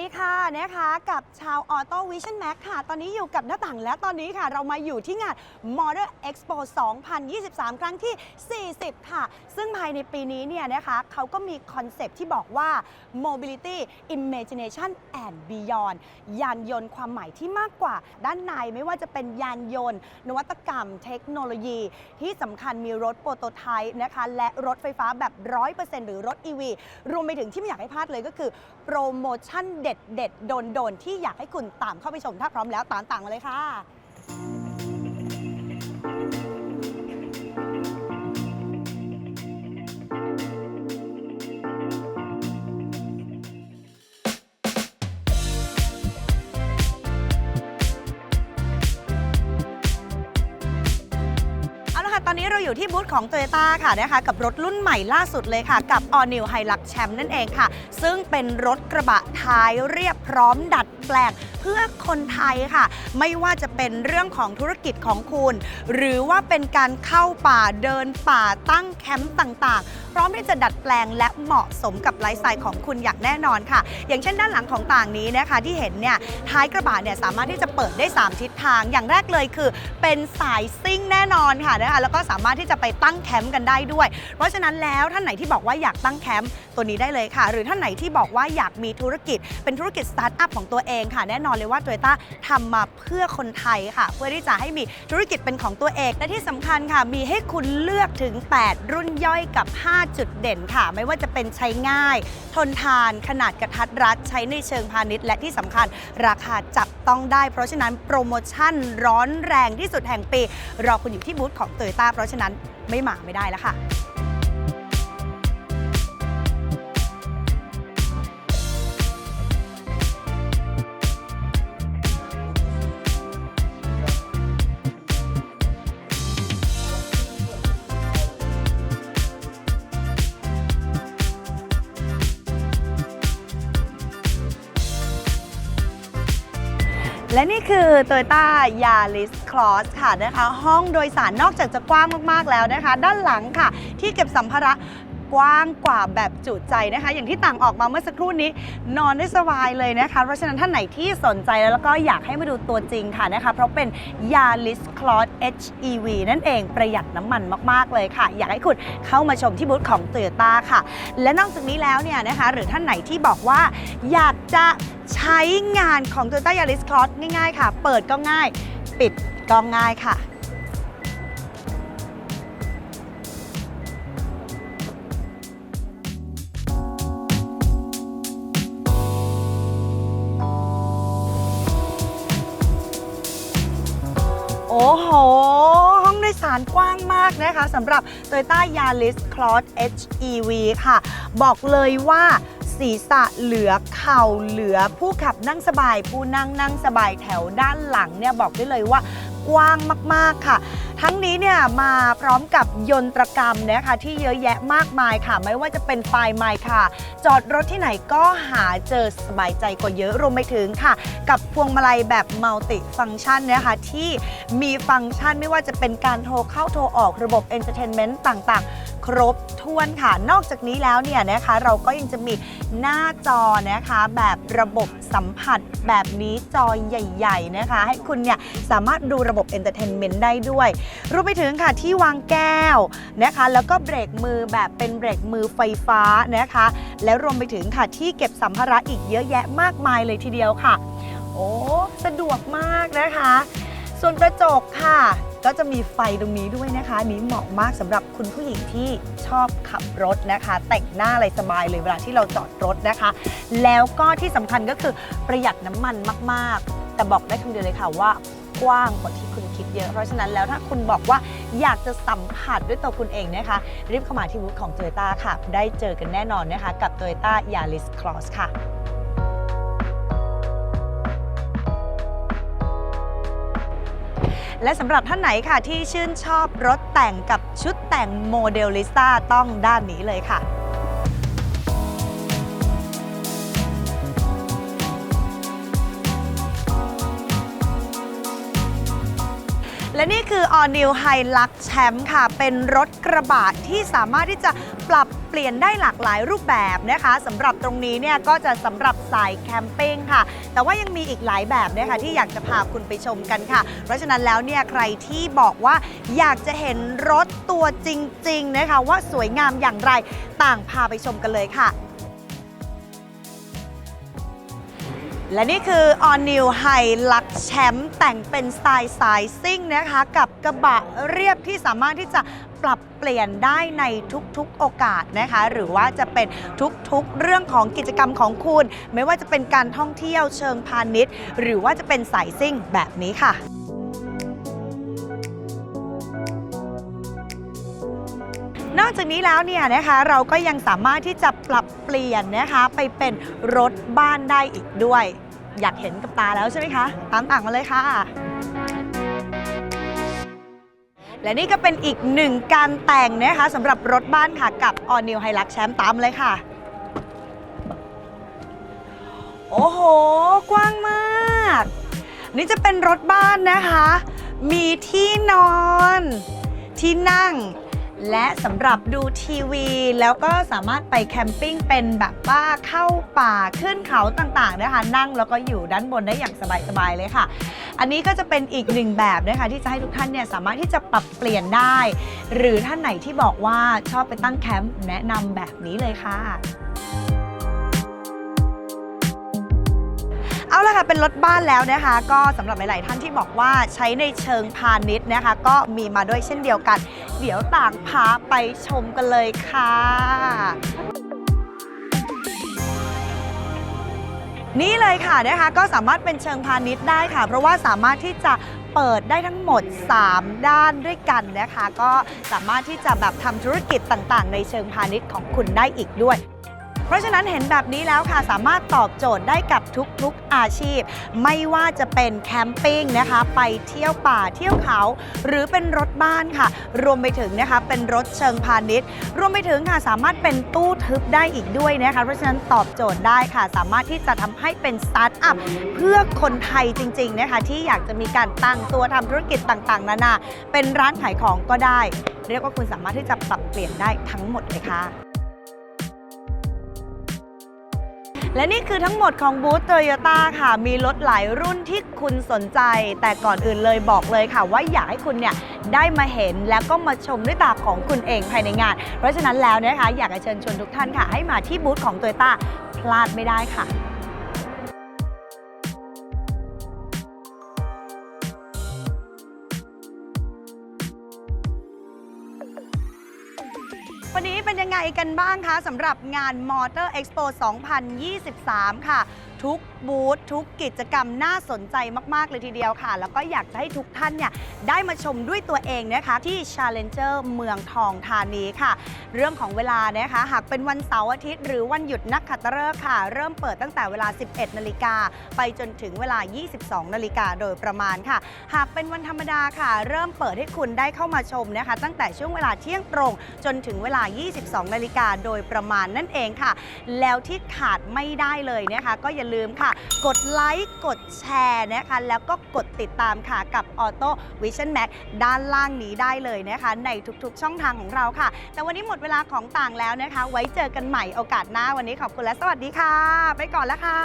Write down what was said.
ดีค่ะนะคะกับชาว Auto Vision Max ค่ะ ตอนนี้อยู่กับหน้าต่างและตอนนี้ค่ะ เรามาอยู่ที่งาน Model Expo 2023 ครั้งที่ 40 ค่ะ ซึ่งภายในปีนี้เนี่ยนะคะเขาก็มีคอนเซปต์ที่บอกว่า Mobility Imagination and Beyond ยานยนต์ความหมายที่มากกว่า ด้านในไม่ว่าจะเป็นยานยนต์ นวัตกรรม เทคโนโลยี ที่สำคัญมีรถโปรโตไทป์นะคะและรถไฟฟ้าแบบ 100%หรือรถ EV รวมไปถึงที่ไม่อยากให้พลาดเลยก็คือโปรโมชั่นเเด็ดเด็ดโดนโดนที่อยากให้คุณตามเข้าไปชมถ้าพร้อมแล้วตามต่างมาเลยค่ะ นี้เราอยู่ที่บูธของ t o y ยต้าค่ะนะคะกับรถรุ่นใหม่ล่าสุดเลยค่ะ กับ All New Hilux Champ นั่นเองค่ะ ซึ่งเป็นรถกระบะท้ายเรียบพร้อมดัด ปลงเพื่อคนไทยค่ะ ไม่ว่าจะเป็นเรื่องของธุรกิจของคุณ หรือว่าเป็นการเข้าป่าเดินป่าตั้งแคมป์ต่างๆ พร้อมที่จะดัดแปลงและเหมาะสมกับไลฟ์สไตล์ของคุณอย่างแน่นอนค่ะ อย่างเช่นด้านหลังของต่างนี้นะคะที่เห็นเนี่ยท้ายกระบะเนี่ยสามารถที่จะเปิดได้ 3 ทิศทาง อย่างแรกเลยคือเป็นสายซิ่งแน่นอนค่ะนะคะแล้วก็สามารถที่จะไปตั้งแคมป์กันได้ด้วย เพราะฉะนั้นแล้วท่านไหนที่บอกว่าอยากตั้งแคมป์ตัวนี้ได้เลยค่ะ หรือท่านไหนที่บอกว่าอยากมีธุรกิจเป็นธุรกิจสตาร์ทอัพของตัวเองค่ะ แน่นอนเลยว่าโตโยต้าทำมาเพื่อคนไทยค่ะ เพื่อที่จะให้มีธุรกิจเป็นของตัวเอง และที่สำคัญค่ะ มีให้คุณเลือกถึง 8 รุ่นย่อยกับ 5 จุดเด่นค่ะ ไม่ว่าจะเป็นใช้ง่าย ทนทาน ขนาดกระทัดรัด ใช้ในเชิงพาณิชย์ และที่สำคัญราคาจับต้องได้ เพราะฉะนั้นโปรโมชั่นร้อนแรงที่สุดแห่งปี รอคุณอยู่ที่บูธของโตโยต้าเพราะฉะนั้นไม่มาไม่ได้แล้วค่ะ และนี่คือ Toyota Yaris Cross ค่ะนะคะ ห้องโดยสารนอกจากจะกว้างมากๆแล้วนะคะ ด้านหลังค่ะ ที่เก็บสัมภาระกว้างกว่าแบบจุใจนะคะ อย่างที่ต่างออกมาเมื่อสักครู่นี้ นอนได้สบายเลยนะคะ เพราะฉะนั้นท่านไหนที่สนใจแล้วก็อยากให้มาดูตัวจริงค่ะนะคะ เพราะเป็น Yaris Cross HEV นั่นเองประหยัดน้ำมันมาก ๆ เลยค่ะ อยากให้คุณเข้ามาชมที่บูธของ Toyota ค่ะ และนอกจากนี้แล้วเนี่ยนะคะ หรือท่านไหนที่บอกว่าอยาก จะใช้งานของ Toyota Yaris Cross ง่ายๆค่ะ เปิดก็ง่าย ปิดก็ง่ายค่ะโอ้โห ห้องโดยสารกว้างมากนะคะสำหรับ Toyota Yaris Cross HEV ค่ะ บอกเลยว่า ศีรษะเหลือเข่าเหลือผู้ขับนั่งสบาย ผู้นั่งนั่งสบายแถวด้านหลังเนี่ยบอกได้เลยว่ากว้างมาก ๆ ค่ะ ทั้งนี้เนี่ยมาพร้อมกับยนตรกรรมนะคะที่เยอะแยะมากมายค่ะ ไม่ว่าจะเป็นไฟไมค์ค่ะ จอดรถที่ไหนก็หาเจอสบายใจกว่าเยอะรวมไปถึงค่ะ กับพวงมาลัยแบบมัลติฟังชันนะคะที่มีฟังก์ชันไม่ว่าจะเป็นการโทรเข้าโทรออกระบบเอนเตอร์เทนเมนต์ต่างๆ ครบถ้วนค่ะ นอกจากนี้แล้วเนี่ยนะคะเราก็ยังจะมีหน้าจอนะคะแบบระบบสัมผัสแบบนี้จอใหญ่ ๆนะคะ ให้คุณเนี่ยสามารถดูระบบเอนเตอร์เทนเมนต์ได้ด้วยรวมไปถึงค่ะที่วางแก้วนะคะ แล้วก็เบรกมือแบบเป็นเบรกมือไฟฟ้านะคะ แล้วรวมไปถึงค่ะที่เก็บสัมภาระอีกเยอะแยะมากมายเลยทีเดียวค่ะ โอ้สะดวกมากนะคะ ส่วนกระจกค่ะ ก็จะมีไฟตรงนี้ด้วยนะคะนี้เหมาะมากสำหรับคุณผู้หญิงที่ชอบขับรถนะคะ แต่งหน้าอะไรสบายเลยเวลาที่เราจอดรถนะคะ แล้วก็ที่สำคัญก็คือประหยัดน้ำมันมากๆ แต่บอกได้คำเดียวเลยค่ะว่ากว้างกว่าที่คุณคิดเยอะ เพราะฉะนั้นแล้วถ้าคุณบอกว่าอยากจะสัมผัสด้วยตัวคุณเองนะคะ รีบเข้ามาที่บูธของ Toyota ค่ะ ได้เจอกันแน่นอนนะคะ กับ Toyota Yaris Cross ค่ะ และสำหรับท่านไหนค่ะที่ชื่นชอบรถแต่งกับชุดแต่งโมเดลลิสต้าต้องด้านนี้เลยค่ะและนี่คือ All New Hilux Champ ค่ะ เป็นรถกระบะที่สามารถที่จะปรับ เปลี่ยนได้หลากหลายรูปแบบนะคะสำหรับตรงนี้เนี่ยก็จะสำหรับสายแคมปิ้งค่ะ แต่ว่ายังมีอีกหลายแบบนะคะที่อยากจะพาคุณไปชมกันค่ะ เพราะฉะนั้นแล้วเนี่ยใครที่บอกว่าอยากจะเห็นรถตัวจริงๆนะคะว่าสวยงามอย่างไรต่างพาไปชมกันเลยค่ะ และนี่คือ All New Hilux Champ แต่งเป็นสไตล์สายซิ่งนะคะ กับกระบะเรียบที่สามารถที่จะปรับเปลี่ยนได้ในทุกๆโอกาสนะคะ หรือว่าจะเป็นทุกๆเรื่องของกิจกรรมของคุณ ไม่ว่าจะเป็นการท่องเที่ยวเชิงพาณิชย์ หรือว่าจะเป็นสายซิ่งแบบนี้ค่ะ นอกจากนี้แล้วเนี่ยนะคะเราก็ยังสามารถที่จะปรับเปลี่ยนนะคะไปเป็นรถบ้านได้อีกด้วย อยากเห็นกับตาแล้วใช่ไหมคะ ตามต่างมาเลยค่ะ และนี่ก็เป็นอีกหนึ่งการแต่งนะคะสำหรับรถบ้านค่ะกับ All New Hilux Champ ตามเลยค่ะ โอ้โห กว้างมาก นี่จะเป็นรถบ้านนะคะ มีที่นอน ที่นั่ง และสำหรับดูทีวี แล้วก็สามารถไปแคมปิ้งเป็นแบบว่าเข้าป่าขึ้นเขาต่างๆนะคะ นั่งแล้วก็อยู่ด้านบนได้อย่างสบาย ๆ เลยค่ะ อันนี้ก็จะเป็นอีกหนึ่งแบบนะคะที่จะให้ทุกท่านเนี่ยสามารถที่จะปรับเปลี่ยนได้ หรือท่านไหนที่บอกว่าชอบไปตั้งแคมป์แนะนำแบบนี้เลยค่ะเอาละค่ะเป็นรถบ้านแล้วนะคะ ก็สำหรับหลาย ๆ ท่านที่บอกว่าใช้ในเชิงพาณิชย์นะคะ ก็มีมาด้วยเช่นเดียวกัน เดี๋ยวต่างพาไปชมกันเลยค่ะ นี่เลยค่ะนะคะก็สามารถเป็นเชิงพาณิชย์ได้ค่ะ เพราะว่าสามารถที่จะเปิดได้ทั้งหมด 3 ด้านด้วยกันนะคะ ก็สามารถที่จะแบบทำธุรกิจต่างๆ ในเชิงพาณิชย์ของคุณได้อีกด้วย เพราะฉะนั้นเห็นแบบนี้แล้วค่ะสามารถตอบโจทย์ได้กับทุกๆอาชีพ ไม่ว่าจะเป็นแคมปิ้งนะคะไปเที่ยวป่าเที่ยวเขา หรือเป็นรถบ้านค่ะ รวมไปถึงนะคะเป็นรถเชิงพาณิชย์ รวมไปถึงค่ะสามารถเป็นตู้ทึบได้อีกด้วยนะคะเพราะฉะนั้นตอบโจทย์ได้ค่ะ สามารถที่จะทำให้เป็นสตาร์ทอัพเพื่อคนไทยจริงๆนะคะที่อยากจะมีการตั้งตัวทำธุรกิจต่างๆ นานาเป็นร้านขายของก็ได้ เรียกว่าคุณสามารถที่จะปรับเปลี่ยนได้ทั้งหมดเลยค่ะ และนี่คือทั้งหมดของบูธโตโยต้าค่ะ มีรถหลายรุ่นที่คุณสนใจ แต่ก่อนอื่นเลยบอกเลยค่ะ ว่าอยากให้คุณเนี่ยได้มาเห็นแล้วก็มาชมด้วยตาของคุณเองภายในงาน เพราะฉะนั้นแล้วนะคะอยากจะเชิญชวนทุกท่านค่ะ ให้มาที่บูธของโตโยต้าพลาดไม่ได้ค่ะ วันนี้เป็นยังไงกันบ้างคะสำหรับงาน Motor Expo 2023 ค่ะ ทุกบูธทุกกิจกรรมน่าสนใจมาก ๆ เลยทีเดียวค่ะ แล้วก็อยากจะให้ทุกท่านเนี่ยได้มาชมด้วยตัวเองนะคะที่ Challenger เมืองทองธานีค่ะ เรื่องของเวลานะคะ หากเป็นวันเสาร์อาทิตย์ หรือวันหยุดนักขัตฤกษ์ค่ะ เริ่มเปิดตั้งแต่เวลา 11 นาฬิกาไปจนถึงเวลา 22 นาฬิกาโดยประมาณค่ะ หากเป็นวันธรรมดาค่ะ เริ่มเปิดให้คุณได้เข้ามาชมนะคะ ตั้งแต่ช่วงเวลาเที่ยงตรง จนถึงเวลา 22 นาฬิกาโดยประมาณนั่นเองค่ะ แล้วที่ขาดไม่ได้เลยนะคะ ก็อย่าลืมค่ะค่ะ กดไลค์ กดแชร์นะคะ แล้วก็กดติดตามค่ะกับ Auto Vision Max ด้านล่างนี้ได้เลยนะคะ ในทุกๆ ช่องทางของเราค่ะ แต่วันนี้หมดเวลาของต่างแล้วนะคะ ไว้เจอกันใหม่โอกาสหน้าวันนี้ขอบคุณและสวัสดีค่ะ ไปก่อนแล้วค่ะ